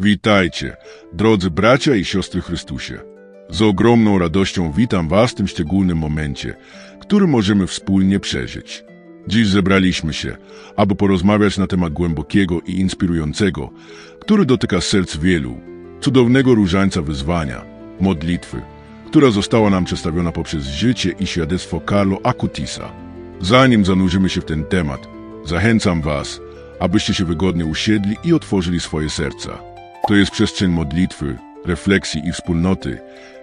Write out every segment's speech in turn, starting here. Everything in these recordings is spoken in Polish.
Witajcie, drodzy bracia i siostry Chrystusie. Z ogromną radością witam Was w tym szczególnym momencie, który możemy wspólnie przeżyć. Dziś zebraliśmy się, aby porozmawiać na temat głębokiego i inspirującego, który dotyka serc wielu, cudownego różańca wyzwania, modlitwy, która została nam przedstawiona poprzez życie i świadectwo Carlo Acutisa. Zanim zanurzymy się w ten temat, zachęcam Was, abyście się wygodnie usiedli i otworzyli swoje serca. To jest przestrzeń modlitwy, refleksji i wspólnoty,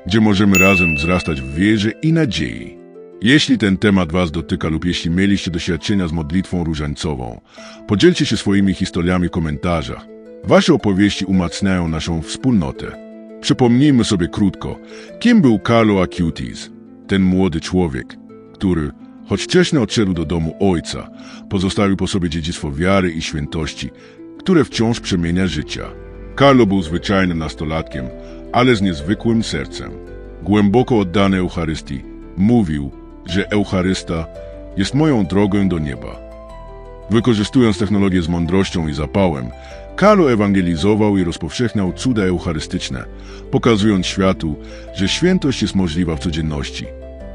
gdzie możemy razem wzrastać w wierze i nadziei. Jeśli ten temat Was dotyka lub jeśli mieliście doświadczenia z modlitwą różańcową, podzielcie się swoimi historiami w komentarzach. Wasze opowieści umacniają naszą wspólnotę. Przypomnijmy sobie krótko, kim był Carlo Acutis, ten młody człowiek, który, choć wcześnie odszedł do domu ojca, pozostawił po sobie dziedzictwo wiary i świętości, które wciąż przemienia życia. Carlo był zwyczajnym nastolatkiem, ale z niezwykłym sercem. Głęboko oddany Eucharystii, mówił, że Eucharysta jest moją drogą do nieba. Wykorzystując technologię z mądrością i zapałem, Carlo ewangelizował i rozpowszechniał cuda eucharystyczne, pokazując światu, że świętość jest możliwa w codzienności,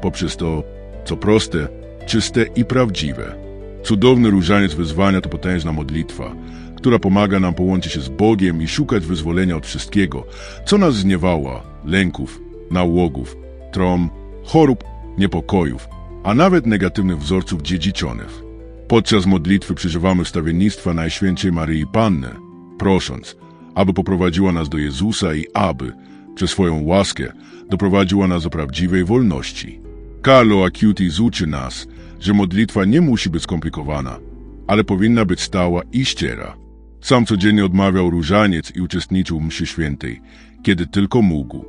poprzez to, co proste, czyste i prawdziwe. Cudowny różaniec wyzwania to potężna modlitwa, która pomaga nam połączyć się z Bogiem i szukać wyzwolenia od wszystkiego, co nas zniewała, lęków, nałogów, trom, chorób, niepokojów, a nawet negatywnych wzorców dziedziczonych. Podczas modlitwy przeżywamy wstawiennictwa Najświętszej Maryi Panny, prosząc, aby poprowadziła nas do Jezusa i aby, przez swoją łaskę, doprowadziła nas do prawdziwej wolności. Carlo Acutis uczy nas, że modlitwa nie musi być skomplikowana, ale powinna być stała i szczera. Sam codziennie odmawiał różaniec i uczestniczył w mszy świętej, kiedy tylko mógł.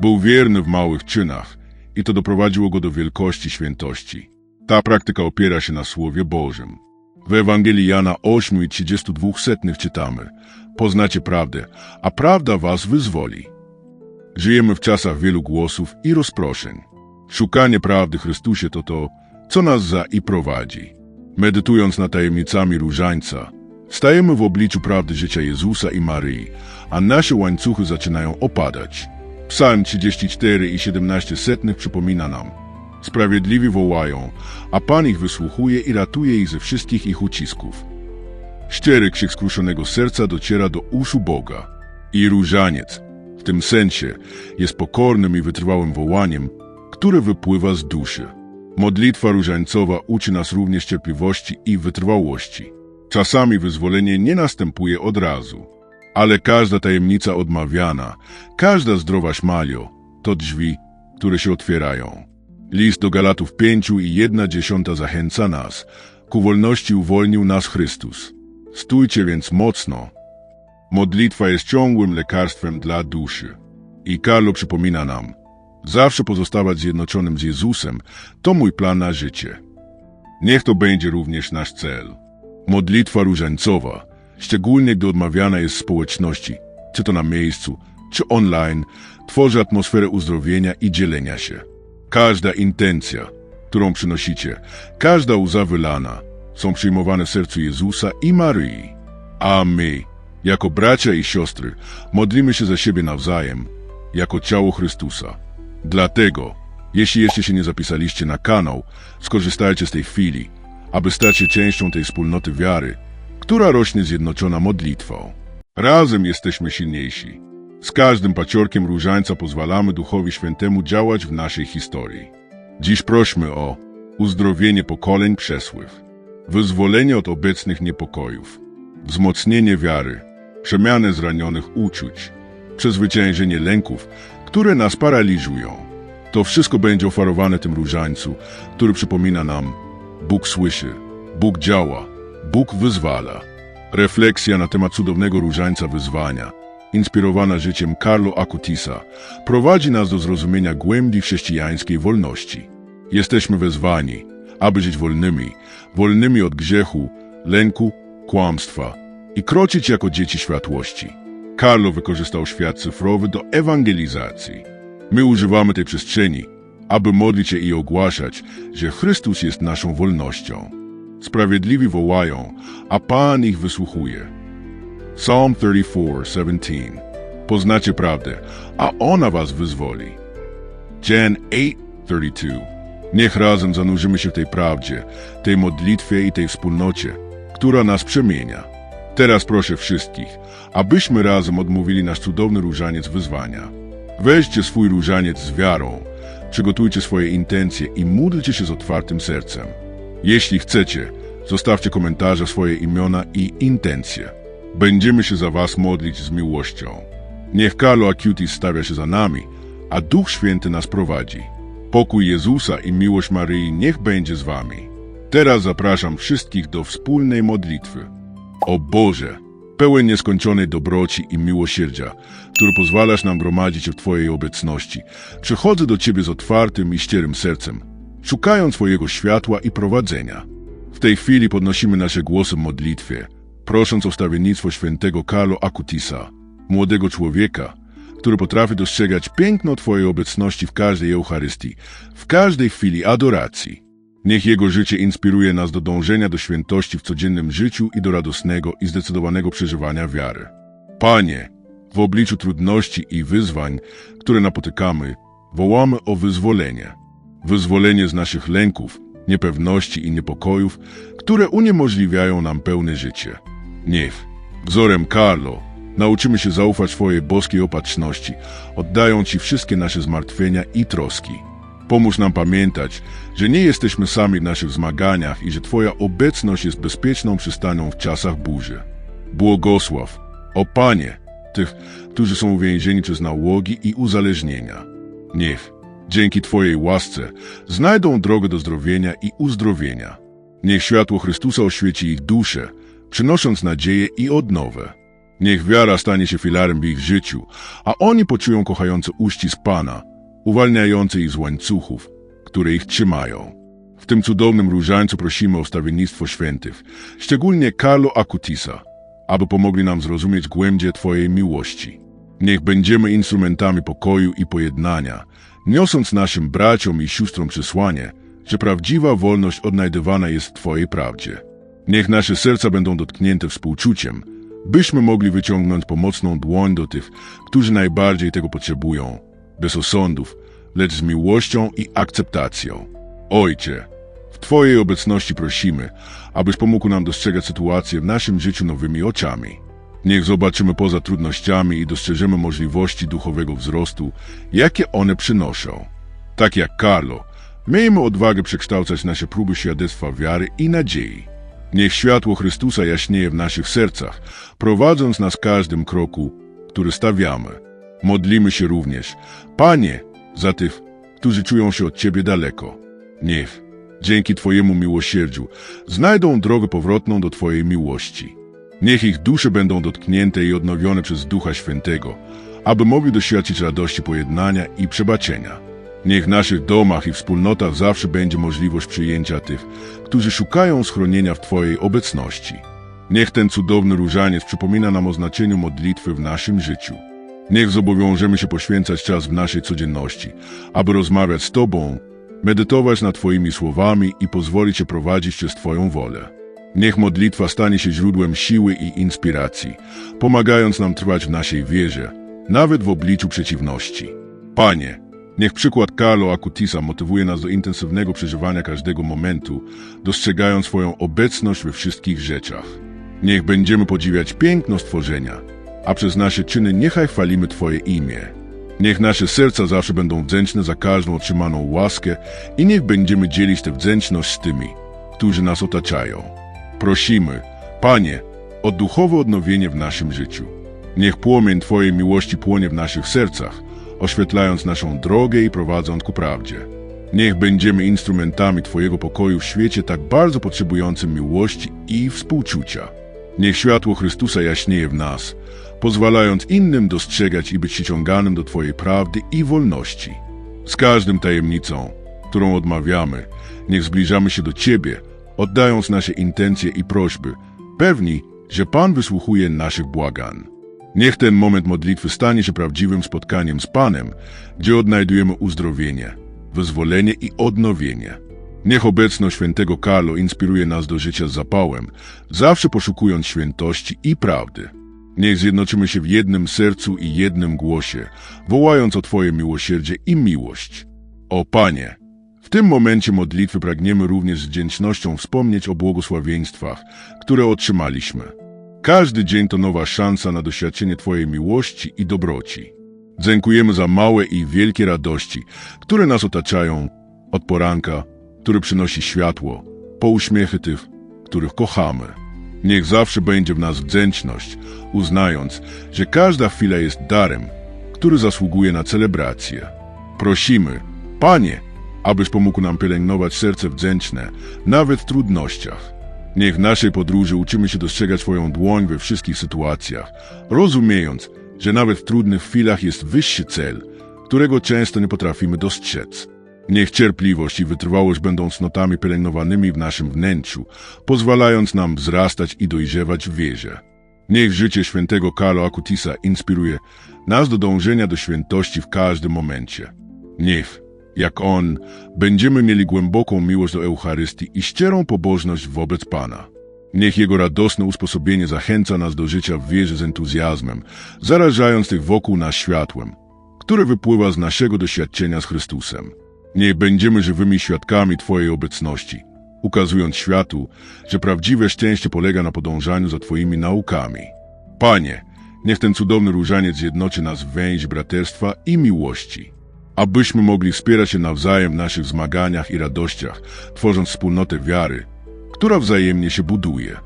Był wierny w małych czynach i to doprowadziło go do wielkości świętości. Ta praktyka opiera się na Słowie Bożym. W Ewangelii Jana 8 i 32 setnych czytamy Poznacie prawdę, a prawda was wyzwoli. Żyjemy w czasach wielu głosów i rozproszeń. Szukanie prawdy Chrystusie to to, co nas za i prowadzi. Medytując nad tajemnicami różańca, stajemy w obliczu prawdy życia Jezusa i Maryi, a nasze łańcuchy zaczynają opadać. Psalm 34 i 17 setnych przypomina nam Sprawiedliwi wołają, a Pan ich wysłuchuje i ratuje ich ze wszystkich ich ucisków. Szczery krzyk skruszonego serca dociera do uszu Boga. I różaniec, w tym sensie, jest pokornym i wytrwałym wołaniem, które wypływa z duszy. Modlitwa różańcowa uczy nas również cierpliwości i wytrwałości. Czasami wyzwolenie nie następuje od razu, ale każda tajemnica odmawiana, każda zdrowa szmalio, to drzwi, które się otwierają. List do Galatów pięciu i jedna dziesiąta zachęca nas. Ku wolności uwolnił nas Chrystus. Stójcie więc mocno. Modlitwa jest ciągłym lekarstwem dla duszy. I Carlo przypomina nam, zawsze pozostawać zjednoczonym z Jezusem to mój plan na życie. Niech to będzie również nasz cel. Modlitwa różańcowa, szczególnie gdy odmawiana jest w społeczności, czy to na miejscu, czy online, tworzy atmosferę uzdrowienia i dzielenia się. Każda intencja, którą przynosicie, każda łza wylana, są przyjmowane sercu Jezusa i Maryi. A my, jako bracia i siostry, modlimy się za siebie nawzajem, jako ciało Chrystusa. Dlatego, jeśli jeszcze się nie zapisaliście na kanał, skorzystajcie z tej chwili, aby stać się częścią tej wspólnoty wiary, która rośnie zjednoczona modlitwą. Razem jesteśmy silniejsi. Z każdym paciorkiem różańca pozwalamy Duchowi Świętemu działać w naszej historii. Dziś prośmy o uzdrowienie pokoleń przesływ, wyzwolenie od obecnych niepokojów, wzmocnienie wiary, przemianę zranionych uczuć, przezwyciężenie lęków, które nas paraliżują. To wszystko będzie oferowane tym różańcu, który przypomina nam Bóg słyszy, Bóg działa, Bóg wyzwala. Refleksja na temat cudownego różańca wyzwania – inspirowana życiem Carlo Acutisa, prowadzi nas do zrozumienia głębi chrześcijańskiej wolności. Jesteśmy wezwani, aby żyć wolnymi, wolnymi od grzechu, lęku, kłamstwa i kroczyć jako dzieci światłości. Carlo wykorzystał świat cyfrowy do ewangelizacji. My używamy tej przestrzeni, aby modlić się i ogłaszać, że Chrystus jest naszą wolnością. Sprawiedliwi wołają, a Pan ich wysłuchuje. Psalm 34:17. Poznacie prawdę, a ona was wyzwoli. Jan 8:32. Niech razem zanurzymy się w tej prawdzie, tej modlitwie i tej wspólnocie, która nas przemienia. Teraz proszę wszystkich, abyśmy razem odmówili nasz cudowny różaniec wyzwania. Weźcie swój różaniec z wiarą, przygotujcie swoje intencje i módlcie się z otwartym sercem. Jeśli chcecie, zostawcie komentarze swoje imiona i intencje. Będziemy się za was modlić z miłością. Niech Carlo Acutis stawia się za nami, a Duch Święty nas prowadzi. Pokój Jezusa i miłość Maryi niech będzie z wami. Teraz zapraszam wszystkich do wspólnej modlitwy. O Boże, pełen nieskończonej dobroci i miłosierdzia, który pozwalasz nam gromadzić w Twojej obecności, przychodzę do Ciebie z otwartym i szczerym sercem, szukając Twojego światła i prowadzenia. W tej chwili podnosimy nasze głosy w modlitwie, prosząc o wstawiennictwo świętego Carlo Acutisa, młodego człowieka, który potrafi dostrzegać piękno Twojej obecności w każdej Eucharystii, w każdej chwili adoracji. Niech jego życie inspiruje nas do dążenia do świętości w codziennym życiu i do radosnego i zdecydowanego przeżywania wiary. Panie, w obliczu trudności i wyzwań, które napotykamy, wołamy o wyzwolenie. Wyzwolenie z naszych lęków, niepewności i niepokojów, które uniemożliwiają nam pełne życie. Niech, wzorem Carlo, nauczymy się zaufać swojej boskiej opatrzności, oddając Ci wszystkie nasze zmartwienia i troski. Pomóż nam pamiętać, że nie jesteśmy sami w naszych zmaganiach i że Twoja obecność jest bezpieczną przystanią w czasach burzy. Błogosław, o Panie, tych, którzy są uwięzieni przez nałogi i uzależnienia. Niech, dzięki Twojej łasce, znajdą drogę do zdrowienia i uzdrowienia. Niech światło Chrystusa oświeci ich duszę, przynosząc nadzieję i odnowę. Niech wiara stanie się filarem w ich życiu, a oni poczują kochający uścisk Pana, uwalniający ich z łańcuchów, które ich trzymają. W tym cudownym różańcu prosimy o wstawiennictwo świętych, szczególnie Carlo Acutisa, aby pomogli nam zrozumieć głębie Twojej miłości. Niech będziemy instrumentami pokoju i pojednania, niosąc naszym braciom i siostrom przesłanie, że prawdziwa wolność odnajdywana jest w Twojej prawdzie. Niech nasze serca będą dotknięte współczuciem, byśmy mogli wyciągnąć pomocną dłoń do tych, którzy najbardziej tego potrzebują, bez osądów, lecz z miłością i akceptacją. Ojcze, w Twojej obecności prosimy, abyś pomógł nam dostrzegać sytuację w naszym życiu nowymi oczami. Niech zobaczymy poza trudnościami i dostrzeżemy możliwości duchowego wzrostu, jakie one przynoszą. Tak jak Carlo, miejmy odwagę przekształcać nasze próby świadectwa wiary i nadziei. Niech światło Chrystusa jaśnieje w naszych sercach, prowadząc nas każdym kroku, który stawiamy. Modlimy się również, Panie, za tych, którzy czują się od Ciebie daleko. Niech, dzięki Twojemu miłosierdziu, znajdą drogę powrotną do Twojej miłości. Niech ich dusze będą dotknięte i odnowione przez Ducha Świętego, aby mogli doświadczyć radości pojednania i przebaczenia. Niech w naszych domach i wspólnotach zawsze będzie możliwość przyjęcia tych, którzy szukają schronienia w Twojej obecności. Niech ten cudowny różaniec przypomina nam o znaczeniu modlitwy w naszym życiu. Niech zobowiążemy się poświęcać czas w naszej codzienności, aby rozmawiać z Tobą, medytować nad Twoimi słowami i pozwolić się prowadzić przez Twoją wolę. Niech modlitwa stanie się źródłem siły i inspiracji, pomagając nam trwać w naszej wierze, nawet w obliczu przeciwności. Panie, niech przykład Carlo Acutisa motywuje nas do intensywnego przeżywania każdego momentu, dostrzegając swoją obecność we wszystkich rzeczach. Niech będziemy podziwiać piękno stworzenia, a przez nasze czyny niechaj chwalimy Twoje imię. Niech nasze serca zawsze będą wdzięczne za każdą otrzymaną łaskę i niech będziemy dzielić tę wdzięczność z tymi, którzy nas otaczają. Prosimy, Panie, o duchowe odnowienie w naszym życiu. Niech płomień Twojej miłości płonie w naszych sercach, oświetlając naszą drogę i prowadząc ku prawdzie. Niech będziemy instrumentami Twojego pokoju w świecie tak bardzo potrzebującym miłości i współczucia. Niech światło Chrystusa jaśnieje w nas, pozwalając innym dostrzegać i być przyciąganym do Twojej prawdy i wolności. Z każdym tajemnicą, którą odmawiamy, niech zbliżamy się do Ciebie, oddając nasze intencje i prośby, pewni, że Pan wysłuchuje naszych błagań. Niech ten moment modlitwy stanie się prawdziwym spotkaniem z Panem, gdzie odnajdujemy uzdrowienie, wyzwolenie i odnowienie. Niech obecność świętego Carlo inspiruje nas do życia z zapałem, zawsze poszukując świętości i prawdy. Niech zjednoczymy się w jednym sercu i jednym głosie, wołając o Twoje miłosierdzie i miłość. O Panie, w tym momencie modlitwy pragniemy również z wdzięcznością wspomnieć o błogosławieństwach, które otrzymaliśmy. Każdy dzień to nowa szansa na doświadczenie Twojej miłości i dobroci. Dziękujemy za małe i wielkie radości, które nas otaczają od poranka, który przynosi światło, po uśmiechy tych, których kochamy. Niech zawsze będzie w nas wdzięczność, uznając, że każda chwila jest darem, który zasługuje na celebrację. Prosimy, Panie, abyś pomógł nam pielęgnować serce wdzięczne, nawet w trudnościach. Niech w naszej podróży uczymy się dostrzegać Twoją dłoń we wszystkich sytuacjach, rozumiejąc, że nawet w trudnych chwilach jest wyższy cel, którego często nie potrafimy dostrzec. Niech cierpliwość i wytrwałość będą cnotami pielęgnowanymi w naszym wnętrzu, pozwalając nam wzrastać i dojrzewać w wierze. Niech życie świętego Carlo Acutisa inspiruje nas do dążenia do świętości w każdym momencie. Niech, jak on, będziemy mieli głęboką miłość do Eucharystii i szczerą pobożność wobec Pana. Niech Jego radosne usposobienie zachęca nas do życia w wierze z entuzjazmem, zarażając tych wokół nas światłem, które wypływa z naszego doświadczenia z Chrystusem. Niech będziemy żywymi świadkami Twojej obecności, ukazując światu, że prawdziwe szczęście polega na podążaniu za Twoimi naukami. Panie, niech ten cudowny różaniec zjednoczy nas w więź braterstwa i miłości, abyśmy mogli wspierać się nawzajem w naszych zmaganiach i radościach, tworząc wspólnotę wiary, która wzajemnie się buduje.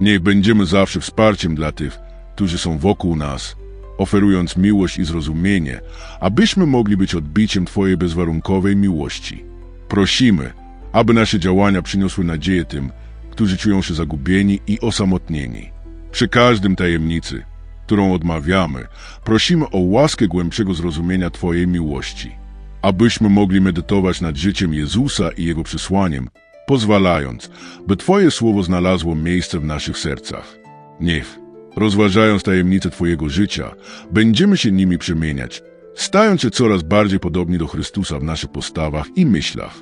Niech będziemy zawsze wsparciem dla tych, którzy są wokół nas, oferując miłość i zrozumienie, abyśmy mogli być odbiciem Twojej bezwarunkowej miłości. Prosimy, aby nasze działania przyniosły nadzieję tym, którzy czują się zagubieni i osamotnieni. Przy każdym tajemnicy, którą odmawiamy, prosimy o łaskę głębszego zrozumienia Twojej miłości, abyśmy mogli medytować nad życiem Jezusa i Jego przesłaniem, pozwalając, by Twoje słowo znalazło miejsce w naszych sercach. Niech, rozważając tajemnice Twojego życia, będziemy się nimi przemieniać, stając się coraz bardziej podobni do Chrystusa w naszych postawach i myślach.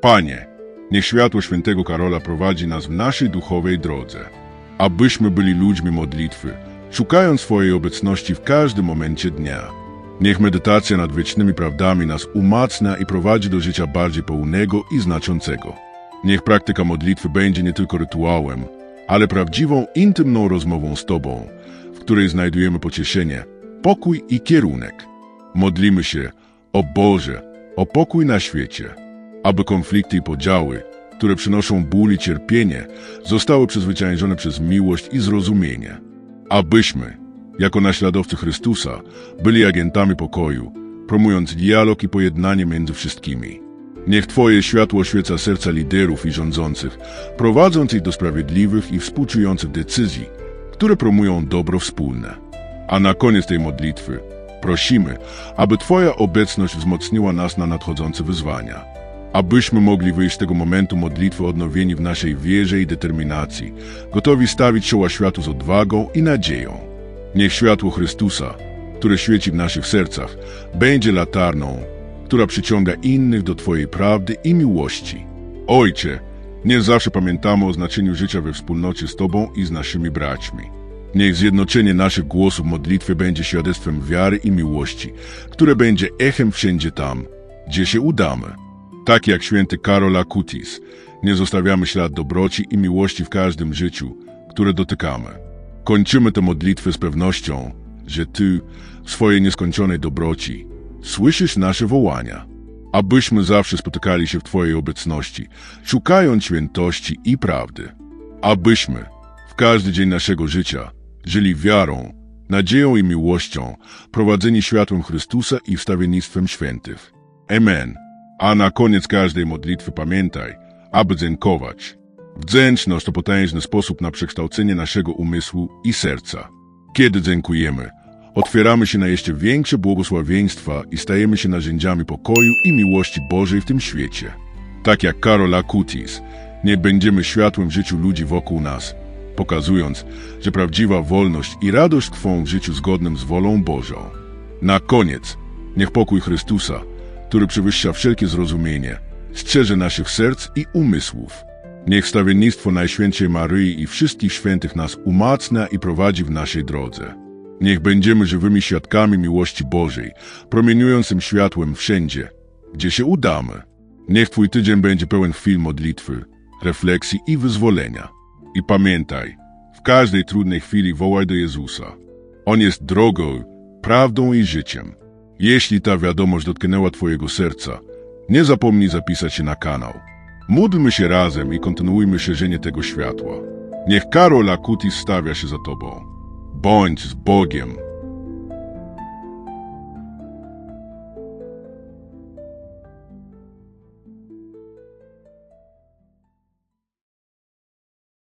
Panie, niech światło świętego Karola prowadzi nas w naszej duchowej drodze, abyśmy byli ludźmi modlitwy, szukając swojej obecności w każdym momencie dnia. Niech medytacja nad wiecznymi prawdami nas umacnia i prowadzi do życia bardziej pełnego i znaczącego. Niech praktyka modlitwy będzie nie tylko rytuałem, ale prawdziwą, intymną rozmową z Tobą, w której znajdujemy pocieszenie, pokój i kierunek. Modlimy się, o Boże, o pokój na świecie, aby konflikty i podziały, które przynoszą ból i cierpienie, zostały przezwyciężone przez miłość i zrozumienie. Abyśmy, jako naśladowcy Chrystusa, byli agentami pokoju, promując dialog i pojednanie między wszystkimi. Niech Twoje światło oświeca serca liderów i rządzących, prowadząc ich do sprawiedliwych i współczujących decyzji, które promują dobro wspólne. A na koniec tej modlitwy prosimy, aby Twoja obecność wzmocniła nas na nadchodzące wyzwania. Abyśmy mogli wyjść z tego momentu modlitwy odnowieni w naszej wierze i determinacji, gotowi stawić czoła światu z odwagą i nadzieją. Niech światło Chrystusa, które świeci w naszych sercach, będzie latarną, która przyciąga innych do Twojej prawdy i miłości. Ojcze, nie zawsze pamiętamy o znaczeniu życia we wspólnocie z Tobą i z naszymi braćmi. Niech zjednoczenie naszych głosów w modlitwie będzie świadectwem wiary i miłości, które będzie echem wszędzie tam, gdzie się udamy. Tak jak święty Karol Acutis, nie zostawiamy ślad dobroci i miłości w każdym życiu, które dotykamy. Kończymy tę modlitwę z pewnością, że Ty, w swojej nieskończonej dobroci, słyszysz nasze wołania, abyśmy zawsze spotykali się w Twojej obecności, szukając świętości i prawdy, abyśmy w każdy dzień naszego życia żyli wiarą, nadzieją i miłością, prowadzeni światłem Chrystusa i wstawiennictwem świętych. Amen. A na koniec każdej modlitwy pamiętaj, aby dziękować. Wdzięczność to potężny sposób na przekształcenie naszego umysłu i serca. Kiedy dziękujemy, otwieramy się na jeszcze większe błogosławieństwa i stajemy się narzędziami pokoju i miłości Bożej w tym świecie. Tak jak Karol Acutis, nie będziemy światłem w życiu ludzi wokół nas, pokazując, że prawdziwa wolność i radość tkwią w życiu zgodnym z wolą Bożą. Na koniec, niech pokój Chrystusa, który przewyższa wszelkie zrozumienie, strzeże naszych serc i umysłów. Niech stawiennictwo Najświętszej Maryi i wszystkich świętych nas umacnia i prowadzi w naszej drodze. Niech będziemy żywymi świadkami miłości Bożej, promieniującym światłem wszędzie, gdzie się udamy. Niech Twój tydzień będzie pełen chwil modlitwy, refleksji i wyzwolenia. I pamiętaj, w każdej trudnej chwili wołaj do Jezusa. On jest drogą, prawdą i życiem. Jeśli ta wiadomość dotknęła Twojego serca, nie zapomnij zapisać się na kanał. Módlmy się razem i kontynuujmy szerzenie tego światła. Niech Karol Akutis stawia się za Tobą. Bądź z Bogiem.